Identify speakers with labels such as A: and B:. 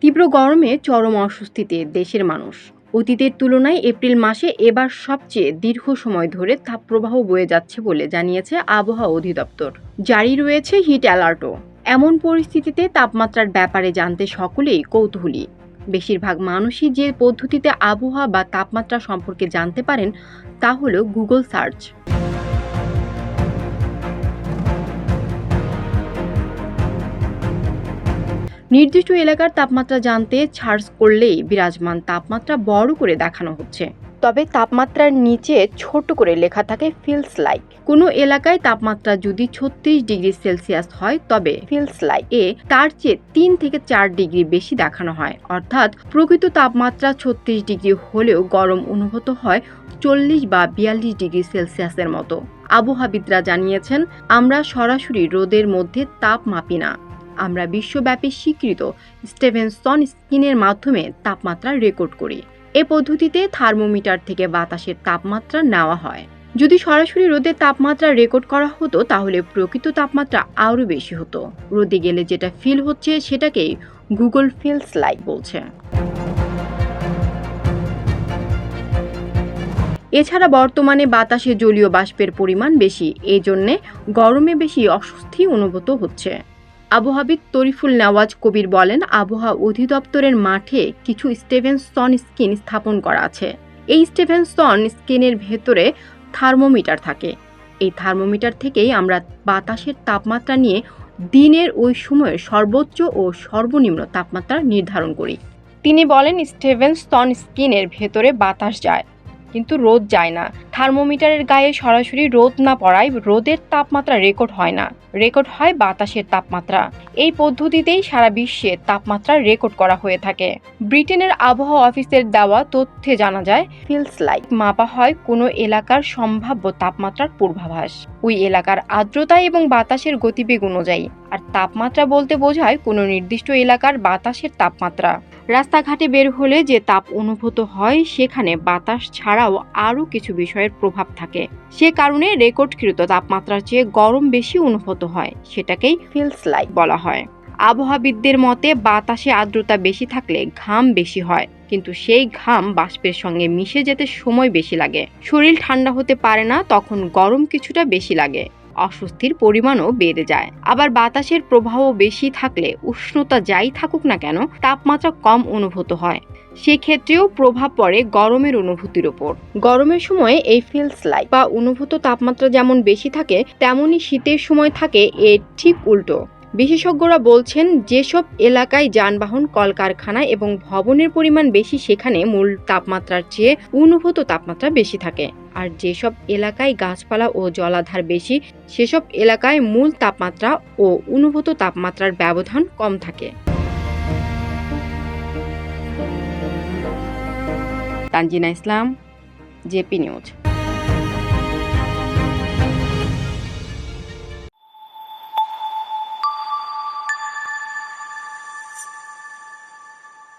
A: তীব্র গরমে চরম অস্বস্তিতে দেশের মানুষ। অতীতের তুলনায় এপ্রিল মাসে এবার সবচেয়ে দীর্ঘ সময় ধরে তাপপ্রবাহ বয়ে যাচ্ছে বলে জানিয়েছে আবহাওয়া অধিদপ্তর। জারি রয়েছে হিট অ্যালার্টও। এমন পরিস্থিতিতে তাপমাত্রার ব্যাপারে জানতে সকলেই কৌতূহলী। বেশিরভাগ মানুষই যে পদ্ধতিতে আবহাওয়া বা তাপমাত্রা সম্পর্কে জানতে পারেন তা হলো গুগল সার্চ। নির্দিষ্ট এলাকার তাপমাত্রা জানতে সার্চ করলেই বিরাজমান তাপমাত্রা বড় করে দেখানো হচ্ছে। তবে তাপমাত্রার নিচে ছোট করে লেখা থাকে ফিলস লাইক। কোনো এলাকায় তাপমাত্রা যদি ছত্রিশ ডিগ্রি সেলসিয়াস হয়, তবে ফিলস লাইক এ তার চেয়ে তিন থেকে চার ডিগ্রি বেশি দেখানো হয়। অর্থাৎ প্রকৃত তাপমাত্রা ছত্রিশ ডিগ্রি হলেও গরম অনুভূত হয় চল্লিশ বা বিয়াল্লিশ ডিগ্রি সেলসিয়াসের মতো। আবহাওয়াবিদরা জানিয়েছেন, আমরা সরাসরি রোদের মধ্যে তাপ মাপি না। আমরা বিশ্বব্যাপী স্বীকৃত স্টেভেনসন স্কিনের মাধ্যমে তাপমাত্রা রেকর্ড করি। এ পদ্ধতিতে থার্মোমিটার থেকে বাতাসের তাপমাত্রা নেওয়া হয়। যদি সরাসরি রোদের তাপমাত্রা রেকর্ড করা হতো, তাহলে প্রকৃত তাপমাত্রা আরও বেশি হতো। রোদে গেলে যেটা ফিল হচ্ছে, সেটাকেই গুগল ফিলস লাইক বলছে। এছাড়া বর্তমানে বাতাসে জলীয় বাষ্পের পরিমাণ বেশি। এই জন্যে গরমে বেশি অস্বস্তি অনুভূত হচ্ছে। আবহাওয়াবিদ তরিফুল নেওয়াজ কবির বলেন, আবহাওয়া অধিদপ্তরের মাঠে কিছু স্টেভেনসন স্কিন স্থাপন করা আছে। এই স্টেভেনসন স্কিনের ভেতরে থার্মোমিটার থাকে। এই থার্মোমিটার থেকেই আমরা বাতাসের তাপমাত্রা নিয়ে দিনের ওই সময়ের সর্বোচ্চ ও সর্বনিম্ন তাপমাত্রা নির্ধারণ করি। তিনি বলেন, স্টেভেনসন স্কিনের ভেতরে বাতাস যায়, কিন্তু রোদ যায় না। থার্মোমিটারের গায়ে সরাসরি রোদ না পড়ায় রোদের তাপমাত্রা রেকর্ড হয় না, রেকর্ড হয় বাতাসের তাপমাত্রা। এই পদ্ধতিতেই সারা বিশ্বে তাপমাত্রা রেকর্ড করা হয়ে থাকে। ব্রিটেনের আবহাওয়া অফিসের দেওয়া তথ্যে জানা যায়, ফিলস লাইক মাপা হয় কোনো এলাকার সম্ভাব্য তাপমাত্রার পূর্বাভাস। ওই এলাকার আর্দ্রতা এবং বাতাসের গতিবেগ অনুযায়ী, আর তাপমাত্রা বলতে বোঝায় কোনো নির্দিষ্ট এলাকার বাতাসের তাপমাত্রা। রাস্তাঘাটে বের হলে যে তাপ অনুভূত হয়, সেখানে বাতাস ছাড়াও আরও কিছু বিষয়ের প্রভাব থাকে। সে কারণে রেকর্ডকৃত তাপমাত্রার চেয়ে গরম বেশি অনুভূত হয়, সেটাকেই ফিলস লাইক বলা হয়। আবহাওয়াবিদদের মতে, বাতাসে আর্দ্রতা বেশি থাকলে ঘাম বেশি হয়, কিন্তু সেই ঘাম বাষ্পের সঙ্গে মিশে যেতে সময় বেশি লাগে। শরীর ঠান্ডা হতে পারে না, তখন গরম কিছুটা বেশি লাগে। অস্বস্তির পরিমাণও বেড়ে যায়। আবার বাতাসের প্রবাহ বেশি থাকলে উষ্ণতা যাই থাকুক না কেন, তাপমাত্রা কম অনুভূত হয়। সেক্ষেত্রেও প্রভাব পড়ে গরমের অনুভূতির ওপর। গরমের সময় এই ফিলস লাইক বা অনুভূত তাপমাত্রা যেমন বেশি থাকে তেমনই শীতের সময় থাকে এর ঠিক উল্টো। বিশেষজ্ঞরা বলছেন, যেসব এলাকায় যানবাহন, কলকারখানা এবং ভবনের পরিমাণ বেশি, সেখানে মূল তাপমাত্রার চেয়ে অনুভূত তাপমাত্রা বেশি থাকে। আর যেসব এলাকায় গাছপালা ও জলাধার বেশি, সেসব এলাকায় মূল তাপমাত্রা ও অনুভূত তাপমাত্রার ব্যবধান কম থাকে। Tanzina Islam, JP news.